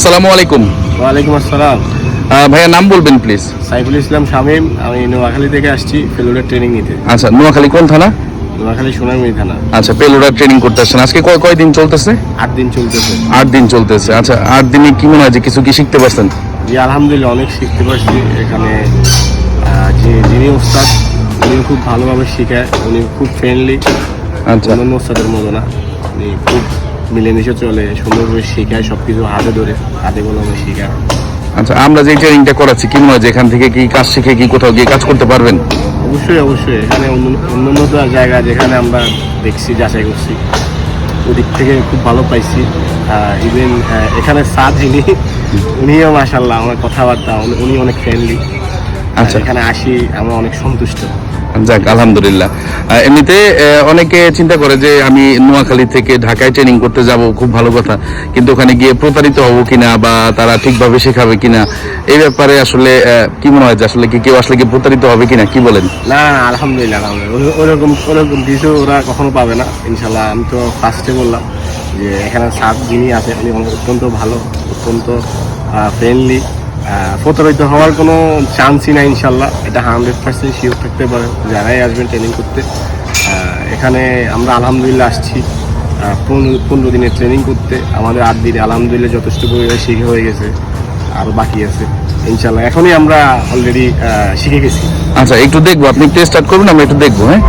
আসসালামু আলাইকুম। ওয়ালাইকুম আসসালাম। ভাইয়া নাম বলবেন প্লিজ সাইফুল ইসলাম শামীম আমি নোয়াখালী থেকে আসছি ফেলুডার ট্রেনিং নিতে। আচ্ছা নোয়াখালী কোন থানা? নোয়াখালী সোনারমণি থানা। আচ্ছা ফেলুডার ট্রেনিং করতে আসছেন আজকে কয় কয়দিন চলতেছে? আট দিন চলতেছে। আট দিন চলতেছে। আচ্ছা আট দিনে কি মনে হয় যে কিছু কি শিখতে পারছেন? জি আলহামদুলিল্লাহ অনেক শিখতে পারছি। এখানে যে যিনি ওস্তাদ উনি খুব ভালোভাবে শেখায়। উনি খুব ফ্রেন্ডলি আচ্ছা। অন্যান্য ওস্তাদের মতো না। উনি খুব মিলেমিশে চলে সুন্দরভাবে শেখায় সব কিছু হাতে ধরে হাতে কলমে শেখায়। আচ্ছা আমরা যে ট্রেনিংটা করাচ্ছি কি মনে হয় এখান থেকে কি কাজ শিখে কি কোথাও গিয়ে কাজ করতে পারবেন? অবশ্যই অবশ্যই। এখানে অন্য- অন্যান্য তো জায়গা যেখানে আমরা দেখছি যাচাই করছি। ওদিক থেকে খুব ভালো পাইছি। ইভেন এখানে সাদ হিনি উনিও মাসাল্লাহ আমার কথাবার্তা উনি- উনি অনেক ফ্রেন্ডলি আচ্ছা। এখানে আসি আমরা অনেক সন্তুষ্ট। যাক, আলহামদুলিল্লাহ। এমনিতে অনেকে চিন্তা করে যে আমি নোয়াখালী থেকে ঢাকায় ট্রেনিং করতে যাব, খুব ভালো কথা। কিন্তু ওখানে গিয়ে প্রতারিত হব কিনা বা তারা ঠিকভাবে শেখাবে কিনা, এই ব্যাপারে আসলে কি মনে হয় যে আসলে কি কেউ আসলে কি প্রতারিত হবে কিনা, কি বলেন? না, আলহামদুলিল্লাহ ওরকম ওরকম কিছু ওরা কখনো পাবে না ইনশাল্লাহ আমি তো ফার্স্টে বললাম যে এখানে সাত যিনি আছে, উনি অত্যন্ত ভালো, অত্যন্ত ফ্রেন্ডলি প্রতারিত হওয়ার কোনো চান্সই নাই ইনশাল্লাহ। এটা হান্ড্রেড পার্সেন্ট শিওর থাকতে পারে। যারাই আসবেন ট্রেনিং করতে। এখানে আমরা আলহামদুলিল্লাহ আসছি। পনেরো দিনের ট্রেনিং করতে। আমাদের আট দিনে আলহামদুলিল্লাহ যথেষ্ট পরিমাণে শিখে হয়ে গেছে। আরও বাকি আছে। ইনশাল্লাহ, এখনই আমরা অলরেডি শিখে গেছি। আচ্ছা একটু দেখব। আপনি একটু স্টার্ট করবেন, আমরা একটু দেখব হ্যাঁ?